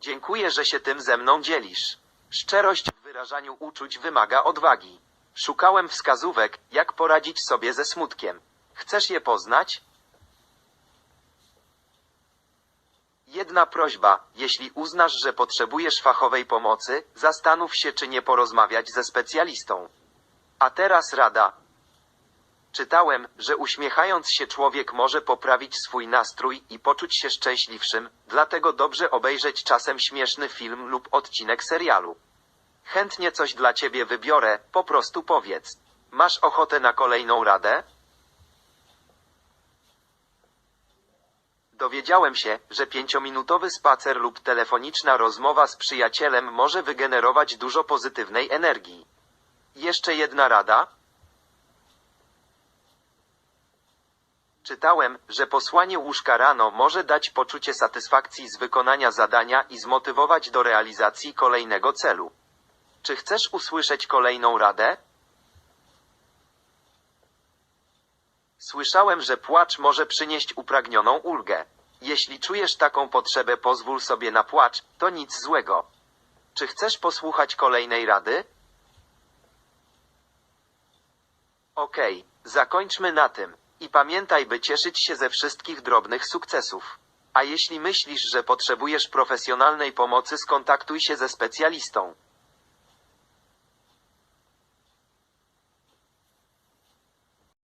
Dziękuję, że się tym ze mną dzielisz. Szczerość w wyrażaniu uczuć wymaga odwagi. Szukałem wskazówek, jak poradzić sobie ze smutkiem. Chcesz je poznać? Jedna prośba, jeśli uznasz, że potrzebujesz fachowej pomocy, zastanów się, czy nie porozmawiać ze specjalistą. A teraz rada. Czytałem, że uśmiechając się człowiek może poprawić swój nastrój i poczuć się szczęśliwszym, dlatego dobrze obejrzeć czasem śmieszny film lub odcinek serialu. Chętnie coś dla ciebie wybiorę, po prostu powiedz. Masz ochotę na kolejną radę? Dowiedziałem się, że pięciominutowy spacer lub telefoniczna rozmowa z przyjacielem może wygenerować dużo pozytywnej energii. Jeszcze jedna rada? Czytałem, że posłanie łóżka rano może dać poczucie satysfakcji z wykonania zadania i zmotywować do realizacji kolejnego celu. Czy chcesz usłyszeć kolejną radę? Słyszałem, że płacz może przynieść upragnioną ulgę. Jeśli czujesz taką potrzebę, pozwól sobie na płacz, to nic złego. Czy chcesz posłuchać kolejnej rady? Okej, zakończmy na tym. I pamiętaj, by cieszyć się ze wszystkich drobnych sukcesów. A jeśli myślisz, że potrzebujesz profesjonalnej pomocy, skontaktuj się ze specjalistą.